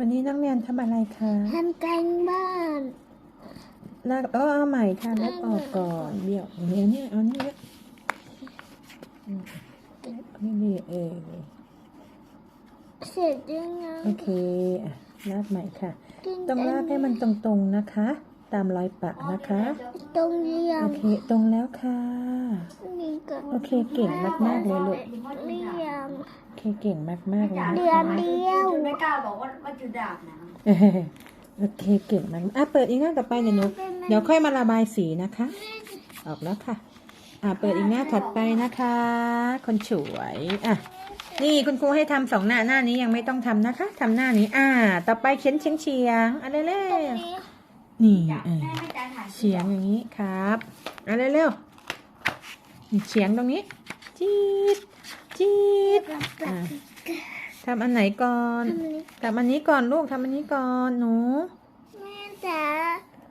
วันนี้นักเรียนทำอะไรคะทำการบ้านลากเออเอาใหม่ค่ะลากออกก่อนเดี๋ยวเอาเนี่ยเนี่ยเอาเนี่ยอืมนี่นี่เออเสร็จยังไงโอเคอะลากใหม่ค่ะ ต้องลากให้มันตรงๆนะคะ ตามรอยปะนะคะ ตรงเรียโองเคตรงแล้วค่ะนี่ก็ โอเคเก่งมากๆเลยลูกเรียงโอเคเก่งมากๆเลยนะเดือคะนเดียวไม่กล้าบอกว่าว่าจะดาบนะเออโอเคเก่งมากอะเปิดอีกหน้าต่อไปเดี๋ยวหนูเดี๋ยวค่อยมาระบายสีนะคะ ออกแล้วค่ะ อะเปิดอีกหน้าถัดไปนะคะ คนสวยอะนี่คุณครูให้ทำสองหน้าหน้านี้ยังไม่ต้องทำนะคะทำหน้านี้ อ่า ต่อไปเขียนเฉียงเฉียงๆอะไรเร็วๆนี่เออแม่ไม่จ่ายถ่ายเฉียงอย่างนี้ครับอะไรเร็วๆนี่ เฉียงตรงนี้จี๊ดจี๊ดอะทำอันไหนก่อนทำอันนี้ก่อนลูกทำอันนี้ก่อนหนูแม่จ๋า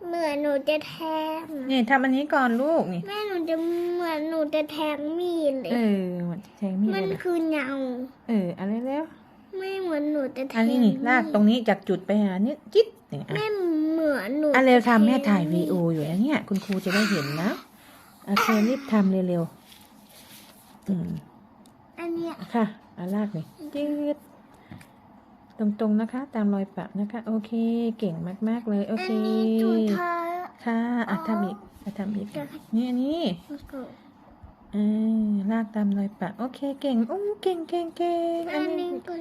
เหมือนหนูจะแทงนี่ทำอันนี้ก่อนลูกนี่แม่หนูจะเหมือนหนูจะแทงมีดเลเอยอมันแทงมีดมัเลนยนะคือเงาเอออะไรเร็วไม่เหมือนหนูจะแทอันงนี้นี่ลากตรงนี้จากจุดไปหานี่จิ๊ดนี่อะแม่เหมือนหนูอันเร็วทำแม่จะทงถ่ายวีโออยู่นะเนี่ย คุณครูจะได้เห็นนะ โอเครีบทำเร็วๆอืมอันเนี้ยค่ะอาลากนี่จี๊ดตรงๆนะคะ ตามรอยปะนะคะ โอเค เก่งมากๆเลย โออันเค นี้จุดท้ายค่ะอะทำอีกอะทำอีกนี่อันนี้แล้วก็เออลากตามรอยปะ โอเค เก่งโอ้เก่งเก่งเก่งอัอันนนี้นี้ก็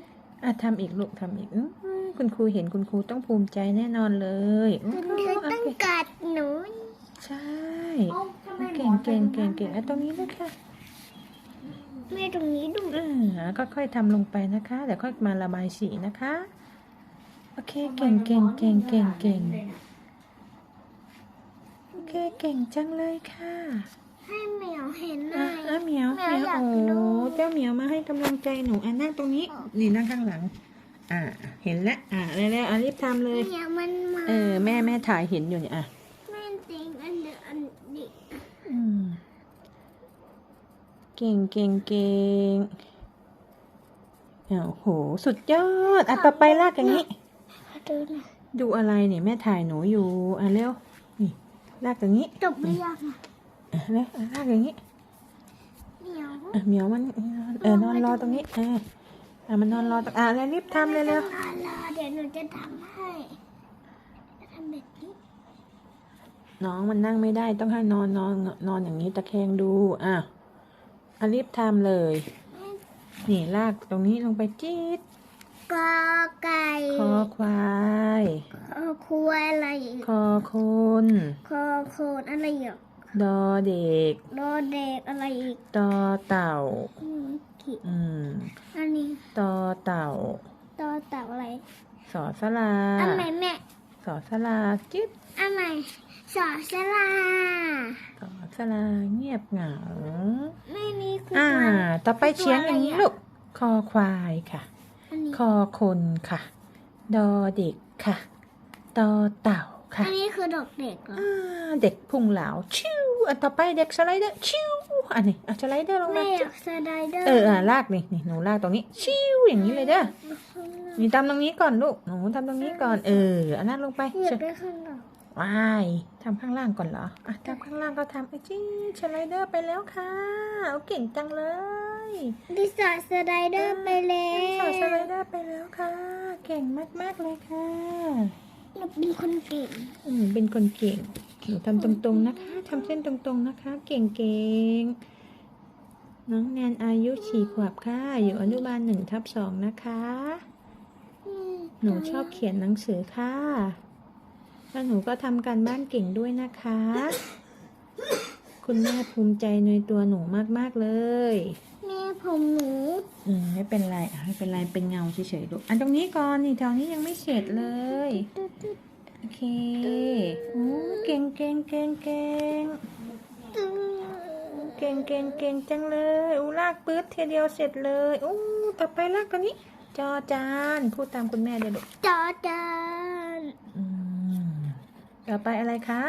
อะทำอีกลูกทำอีกอื้อคุณครูเห็นคุณครูต้องภูมิใจแน่นอนเลยอื้อคุณคือโอต้องเคกัดหนูใช่ เอ้าทำไมหม เก่องนเก่งเก่งเก่งอะตรงนี้ด้วยค่ะแม่ตรงนี้ดูเออก็ค่อยทำลงไปนะคะเดี๋ยวค่อยมาระบายสีนะคะ โอเคเก่งเก่งเก่งเก่งเก่งโอเคเก่งจังเลยค่ะ ให้เหมียวเห็นหอะน่อยอะเหมียวเหเหมีมียยววอยากโอ้ดูเจ้าเหมียวมาให้กำลังใจหนูอะนั่งตรงนี้นี่นั่งข้างหลัง อ่าเห็นแล้วอะเร็วๆอะรีบทำเลยเหมียวมันมาเออแม่แม่ถ่ายเห็นอยู่เนี่ยอะ แม่จริงอันเดียวอันนี้ อืม เก่งเก่งเก่งโอ้โห สุดยอด อะต่อไปลากอย่างนี้ขอดูหน่อยดูอะไรเนี่ยแม่ถ่ายหนูอยู่ อะเร็ว นี่ลากอย่างนี้จบหรือยังอะอะเร็วอะลากอย่างนี้เหมียวอะเหมียวมัน เออนอนรอตรงนี้เอออะมันนอนรอตรงอะแล้วรีบทำเลยเร็วรอรอเดี๋ยวหนูจะทำให้จะทำแบบนี้น้องมันนั่งไม่ได้ต้องให้นอนนอนนอนอย่างนี้ตะแคงดูอะ อะรีบทำเลย นี่ลากตรงนี้ลงไปจี๊ดกอไก่คอควายคอควายอะไรอีกคอคนคอโคนอะไรอีกดอเด็กโดเด็กอะไรอีกตอเต่าอืมขีดอืมอันนี้ตอเต่าต่อเต่าอะไรสอสลาอันไหนแม่สอสลาจิ๊บอันไหน สอสลาสอสลาเงียบเหงา ไม่มีคุณอ่าวันต่อไปเฉียงอย่างนี้ลูก คอควายค่ะอันนี้คอคนค่ะ ดอเด็กค่ะตอเต่าค่ะ อันนี้คือดอกเด็กเหรออ่าเด็กพุงเหลาชิวอันต่อไปเด็กสไลเดอร์ชิวอันนี้อะสไลเดอร์ลงแม่มาอยากสไลเดอร์เอออะลากนี่นี่หนูลากตรงนี้ ชิวอย่างนี้เลยเด้อนี่ทำตรงนี้ก่อนลูกหนูทำตรงนี้ก่อน เอออันนั้นลงไปเหยียบได้ข้างหลัง ว้ายทำข้างล่างก่อนเหรออะทำข้างล่างก็ทำไอ้จี้สไลเดอร์ไปแล้วค่ะเอาเก่งจังเลยดิสอสไลเดอร์ไปแล้สอวดสไลเดอร์ไปแล้วค่ะ เก่งมากๆเลยค่ะเราเป็นคนเก่งอืมเป็นคนเก่งหนูทำตรงๆนะคะทำเส้นตรงๆนะคะ เก่งๆน้องแนนอายุสี่ขวบค่ะ อยู่อนุบาลหนึ่งทับสองนะคะ หนูชอบเขียนหนังสือค่ะ แล้วหนูก็ทำการบ้านเก่งด้วยนะคะ คุณแม่ภูมิใจในตัวหนูมากๆเลย แม่ผมหนู อืมไม่เป็นไรอะไม่เป็นไรเป็นเงาเฉยๆลูกอันตรงนี้ก่อนนี่แถวนี้ยังไม่เสร็จเลย โอเคโอ้เก่งเก่งเก่งเก่งเก่งเก่งเก่งจังเลยอู้ลากปื๊ดทีเดียวเสร็จเลยอู้ต่อไปลากตัวนี้ จอจานพูดตามคุณแม่เลยลูก จอจานอืม ต่อไปอะไรคะ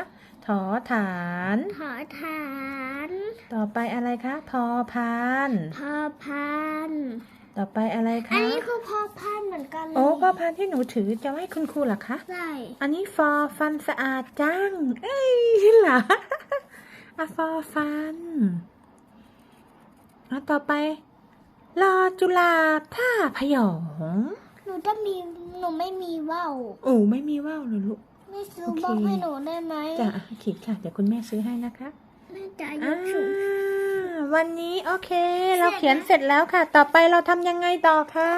ถอฐาน ขอฐานต่อไปอะไรคะพอพาน พอพานตต่อไปอะไรอันคะนี้คือพอพันเหมือนกันเลยโอ้พ่อพันธุ์ที่หนูถือจะให้คุณครูเหรอคะ ใช่อันนี้ฟอฟันสะอาดจัง เอ้ยเหรออะฟอฟันอะต่อไปรอจุฬาท่าพยอง หนูจะมี หนูไม่มีว่าวโอ้ไม่มีว่าวเลยลูก ไม่ซื้อโอเคบอกให้หนูได้ไหมจ้ะอะขีดค่ะ เดี๋ยวคุณแม่ซื้อให้นะคะแม่จะยอ่ากสูงวันนี้โอเค เราเขียนเสร็จแล้วค่ะ ต่อไปเราทำยังไงต่อคะ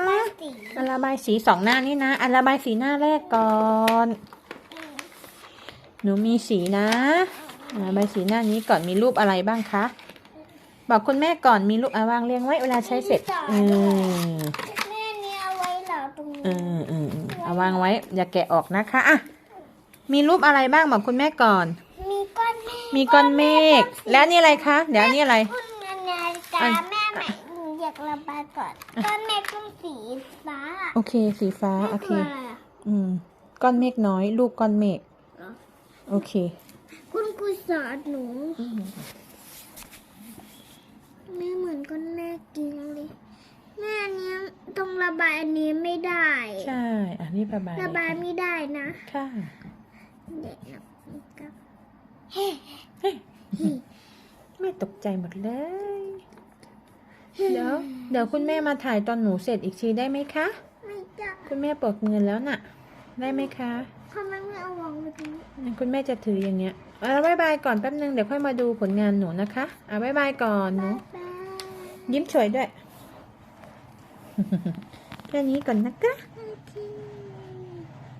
สีอันระบายสีสองหน้านี่นะอันระบายสีหน้าแรกก่อน หนูมีสีนะอ่าระบายสีหน้านี้ก่อนมีรูปอะไรบ้างคะบอกคุณแม่ก่อนมีรูปเอาวางเรียงไว้เวลาใช้เสร็จเออแม่เนี่ยเอาไว้เหรอตรงนี้เออเออเออเอาวางไว้ อย่าแกะออกนะคะอะ มีรูปอะไรบ้างบอกคุณแม่ก่อน มีก้อนเมฆมีก้อนเมฆและนี่อะไรคะเดี๋ยวอันนี้อะไรคุณนาฬิกาอันแม่ใหม่หนูอยากระบายก่อนก้อนเมฆต้องสีฟ้าโอเค สีฟ้าโอเคนี่คืออะไรอะอืม ก้อนเมฆน้อยลูกก้อนเมฆเหรอโอเค คุณครูสอนหนูแม่เหมือนก้อนเมฆจริงเลยแม่อันเนี้ยตรงระบายอันนี้ไม่ได้ ใช่อะนี่ระบายระบายไม่ได้นะ ค่ะ เด็กนะกับไม่ตกใจหมดเลย เดี๋ยว เดี๋ยวคุณแม่มาถ่ายตอนหนูเสร็จอีกทีได้ไหมคะ ไม่ได้คุณแม่ปลดเงินแล้วน่ะ ได้ไหมคะทำไมไม่เอาวางไว้ตรงนี้งั้นคุณแม่จะถืออย่างเนี้ยเอาบายบายก่อนแป๊บนึงเดี๋ยวค่อยมาดูผลงานหนูนะคะเอาบายบายก่อนหนูบ๊ายบายยิ้มสวยด้วย แค่นี้ก่อนนะคะ